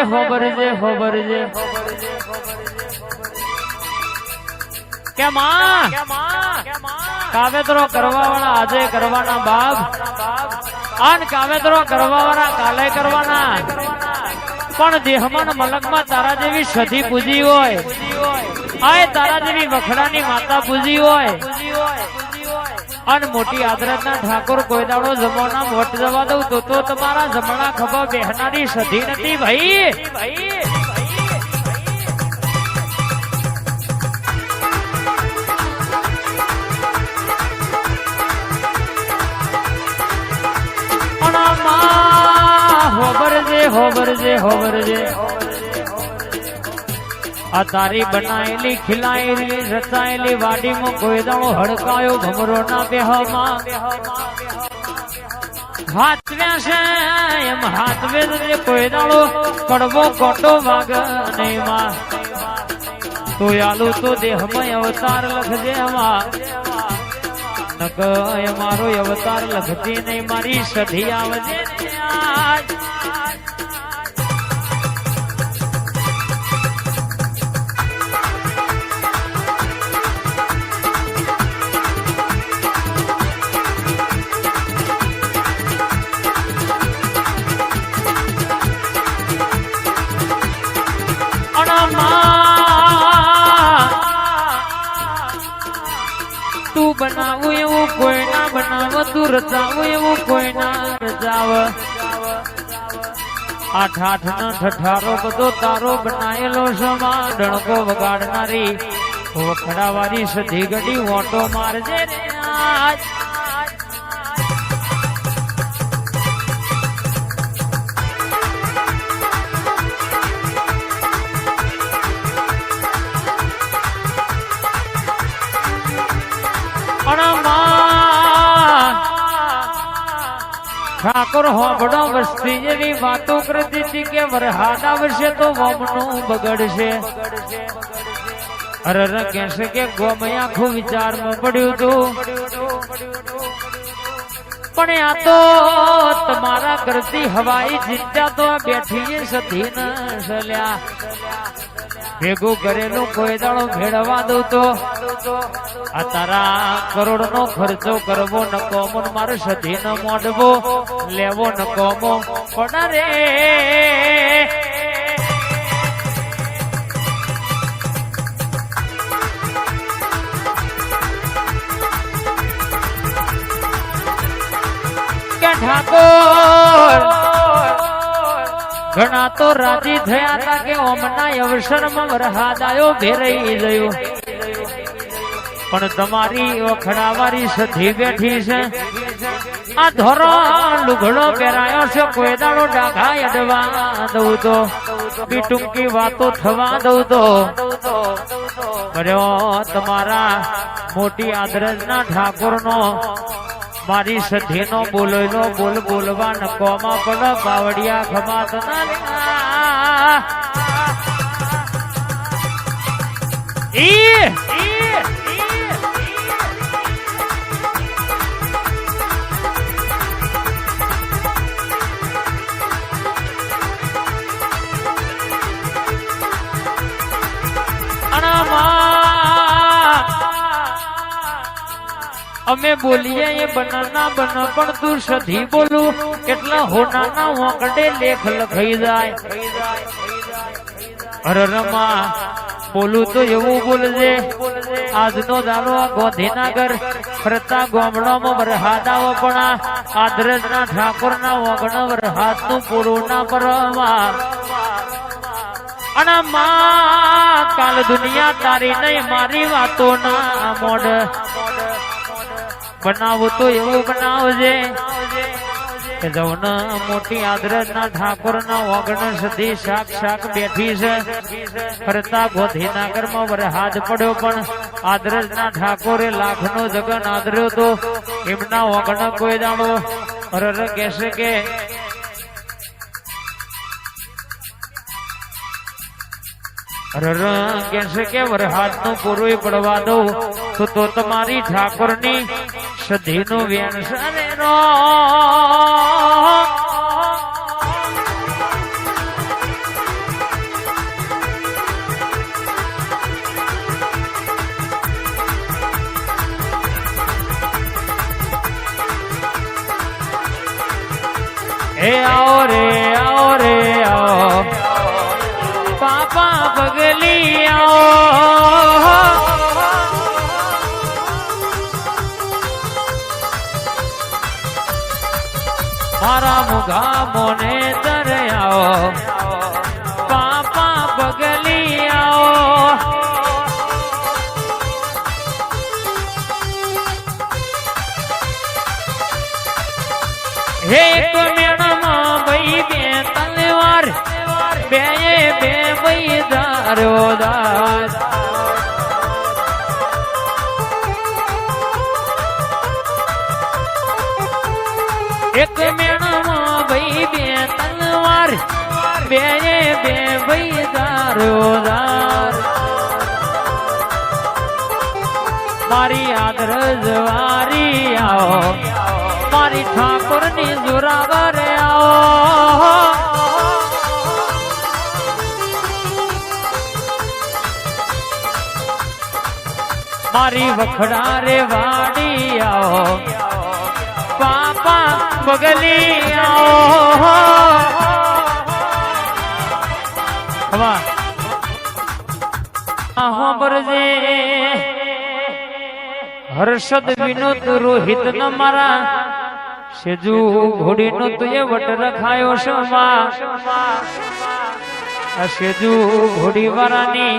હોબરજે હોબરજે હોબરજે કે માં કાવેતરો કરવા વાળા આજે કરવાના બાપ. આન કાવેતરો કરવા વાળા કાલે કરવાના. પણ દેહમાં ને મલકમાં તારા જેવી સધી પૂજી હોય. આય તારા જેવી વખડાની માતા પૂજી હોય. અને મોટી આદરતના ઠાકોર કોઈ દાડો જમવાના મોટ જવા દઉં તો તો તમારા જમણા ખભા બેહનારી સધી નથી ભાઈ. પણ જે હોબરજે હોબરજે હોબરજે આ તારી બનાયેલી, ખીલાયેલી, રચાયેલી વાડીમાં કોઈ દાણો હડકાયો ભમરો ના બેહમાં હાથવ્યા છે એમ હાથવે કોઈ દાડો કડવો કોટો વાગ નહીં માં તો આલુ તો દેહમાં અવતાર લખજે એમાં. નક મારો અવતાર લખતી નહીં, મારી સધી આવજે તું એવું કોઈ ના બનાવ તું રચાવું એવું કોઈ ના રચાવ આઠ આઠ નો ઠઠારો બધો તારો બનાયેલો સમા ડણકો વગાડનારી. વખડાવાની સધી ગડી ઓટો મારજે આજ. માં ઠાકોર હોબડો વસ્તી જેવી વાતો કરતી હતી કે વરહાદ આવશે તો વમનું બગડશે. અરર કહેશે કે ગોમય આખું વિચારમાં પડ્યું હતું. પણ તો તમારા ઘરથી હવાઈ ચિંતા તો બેઠીએ બેઠી સધી ન સલ્યા. ભેગું કરેલું કોઈ દાડો ભેળવા દઉં તો આ તારા કરોડ નો ખર્ચો કરવો નકોમો કોમો મારે સધી ન મોડવો, લેવો નકોમો પણ રે કે ઠાકોર. ઘણા તો રાજી થયા હતા કે ઓમના અવસરમાં વરહાદ આવ્યો ભેરાઈ ગયો. પણ તમારી વખડાવારી સધી બેઠી છે. આ ધોરો લુઘડો પહેરાયો છે, કોઈ દાડો ડાઘા અડવા દઉં તો. બી ટૂંકી વાતો થવા દઉં તો. કર્યો તમારા મોટી આદરજના ઠાકોરનો મારી સધીનો બોલેલો બોલ બોલવા નકોમાં પણ બાવડિયા ખમાત ના. ઈ, અમે બોલીએ એ બનાના બન, પણ તું સધી બોલું. એટલા હોનાના વાંકડે લેખ લખાઈ જાય. અરરમાં બોલું તો એવું બોલજે. આજનો દાડો આ ગોધીનગર, ફરતા ગામડામાં વરહાદાઓ પણ આદરજના ઠાકોરના વગણ વરહાદનું પૂરું ના પરવા અને માં, કાલ દુનિયા તારી નહીં, મારી વાતો ના મોડ બનાવું તો એવું બનાવજે. જવન મોટી આદરજ ના ઠાકોર ના ઓગણ સદી શાક શાક બેઠી છે. ફરતા ગોધીનગરમાં વરહાદ પડ્યો પણ આદરજ ના ઠાકોરે લાખ નો જગન આદર્યો તો એમના ઓગણ કોઈ જાણો અરર કેસે કે અરર કેસે કે વરહાદનું પૂરું પડવા દઉં. તો તો તમારી ઠાકોરની સધી નું વ્યાન સરે રો મુઘા મોને દરિયાઓ. પાપા પગલી આવો. હે એક મેળામાં ભાઈ બે તલવાર બે બે ભાઈ દારો દાર બે બે ભાઈ તારો દાર મારી આદર જવારી આવો. મારી ઠાકોરની જોરાવર આવો. મારી વખડા રે વાડી આવો. પાપા બગલી આવો. હવા આ સાંભળજે હર્ષદ વિનોદ રોહિત ન મારા. સેજુ ઘોડી નો તુએ વટ રખાયો શમા સેજુ ઘોડી વાળાની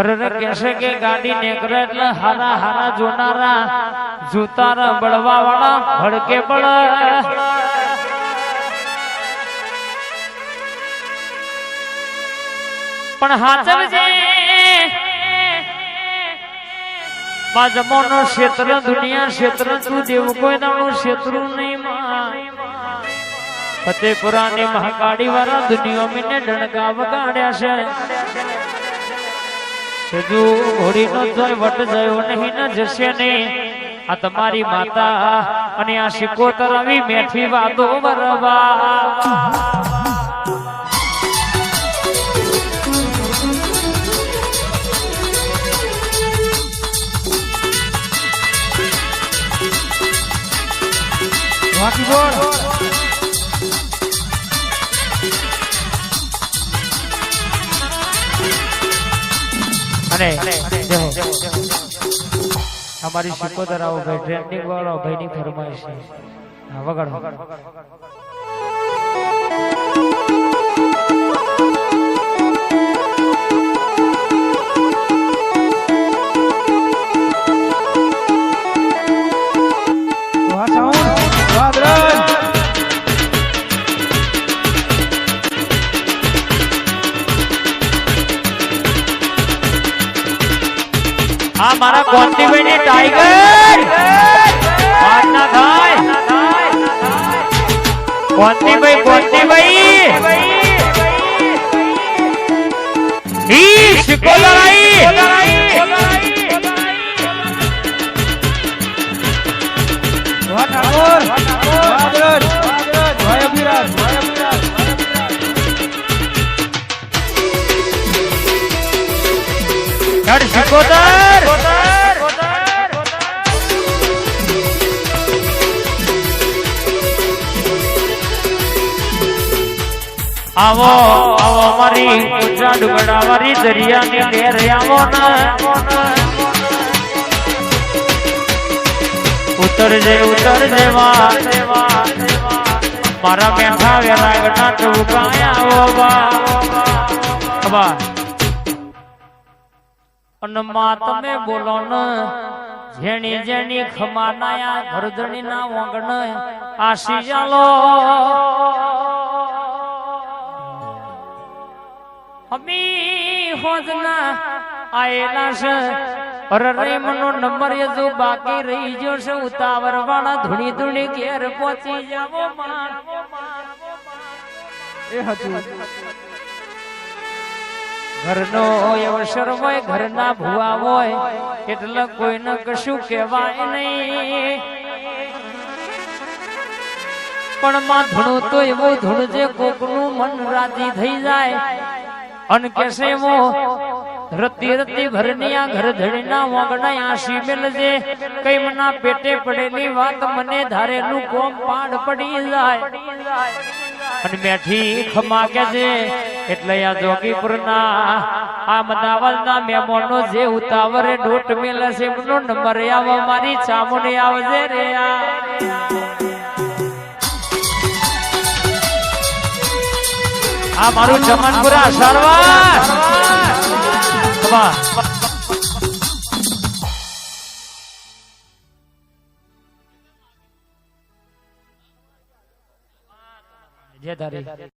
અરર કહેશે કે ગાડી નેકરે એટલે હારા હારા જોનારા જૂતારા બળવા વાળા ભડકે બળ. પણ હાચવજે માં જમોનો ક્ષેત્ર દુનિયા ક્ષેત્ર તું દેવ કોઈ દાણું ક્ષેત્ર નહીં માં ફતેપુરાની મહાકાળી વાળા દુનિયા મીને ડણકા વગાડ્યા છે સજુ ઘોડી નો જોઈ વટ જયો નહીં ન જશે નહીં આ તમારી માતા અને આ શિકોતર આવી મેઠી વાતો બરવા વાકી બોલ અને અમારી શિકોતર આવો ભાઈ ટ્રેન્ડિંગ વાળો ભાઈ ની ફરમાઈશ છે. હા આ મારા કોંતીભાઈ ની ટાઈગર વાત ના થાય કોંતીભાઈ કોંતીભાઈ ઈ શિકોતર વાહ આવો આવો મારી ઊંચા ડુગડા મારી દરિયાની લેર આવો ને. ઉતરજે ઉતરજે વા મારા બેઠા વેલા ગટા ટુકાયા આવો બા બા અને માં તમે બોલો ને, જેણી જેણી ખમાનાયા ઘરધણી ના વંગણ આશી ચાલો હમી હોજના આયેલા છે અરે મનો નંબર એ જો બાકી રહી ગયો છે ઉતાવર વાળા ધૂણી ધૂણી ઘેર પહોંચી જાવો એ હતું. ઘરનો અવસર હોય ઘરના ભુવા હોય એટલે કોઈને કશું કહેવાય નહીં. પણ માં ધૂણું તો એવું ધૂણ જે કોકનું મન રાજી થઈ જાય. અન કેસે વો રતી રતી ભરની આ ઘર ધડીના વાગણા આશી મેલજે. કઈ મના પેટે પડેલી વાત મને ધારેલું કોમ પાડ પડી જાય. અને મેઠી ખમા કે છે એટલે આ જોગીપુર ના આ મદાવલ ના મહેમાનો જે ઉતાવરે ડોટ મેલે છે એમનો નંબર આવો મારી ચામુંડી આવજે રે આ. આ મારું જમનપુરા સરવાર જય તારી